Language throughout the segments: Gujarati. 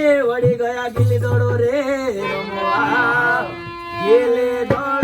વળી ગયા ગીલી દોડો રે રમવા. ગીલી દોડો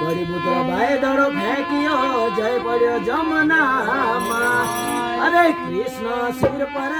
બળી પુત્ર ભાઈ દડો ફેંક્યો જય પડ્યો જમનામાં. અરે કૃષ્ણ શિર પર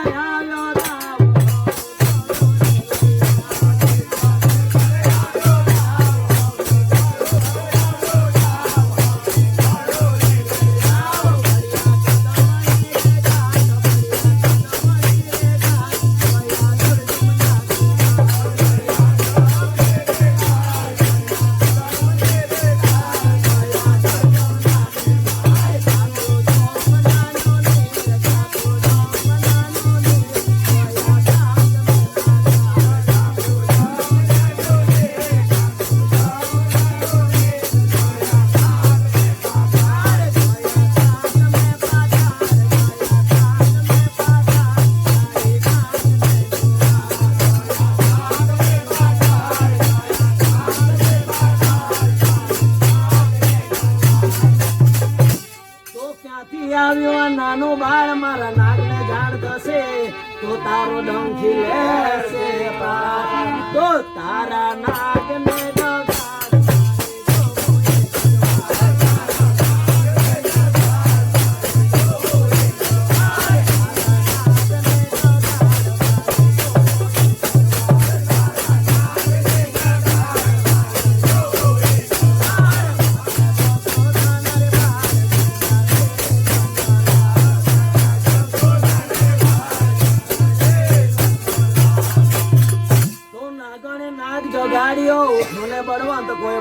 તો તારો ડંખી લેશે પાર. તો તારા નાગને તો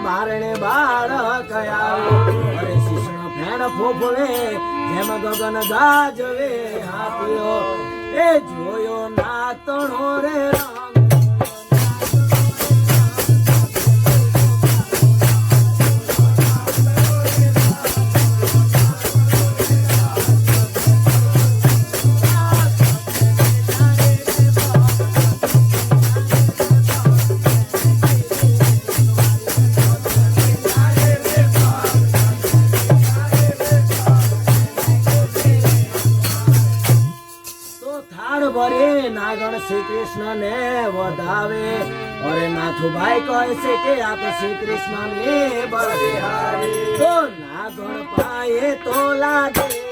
બારણે બાળક આવ્યો શિષ્ણ ફેણ ફોફળે, જેમ ગગન ગાજવે આપ્યો એ જોયો નાતણો રે રામ. શ્રી કૃષ્ણ ને વધાવે. અરે નાથુભાઈ કહે છે કે આપ શ્રી કૃષ્ણ ને બળે તો નાગણ પાયે તો લાગે.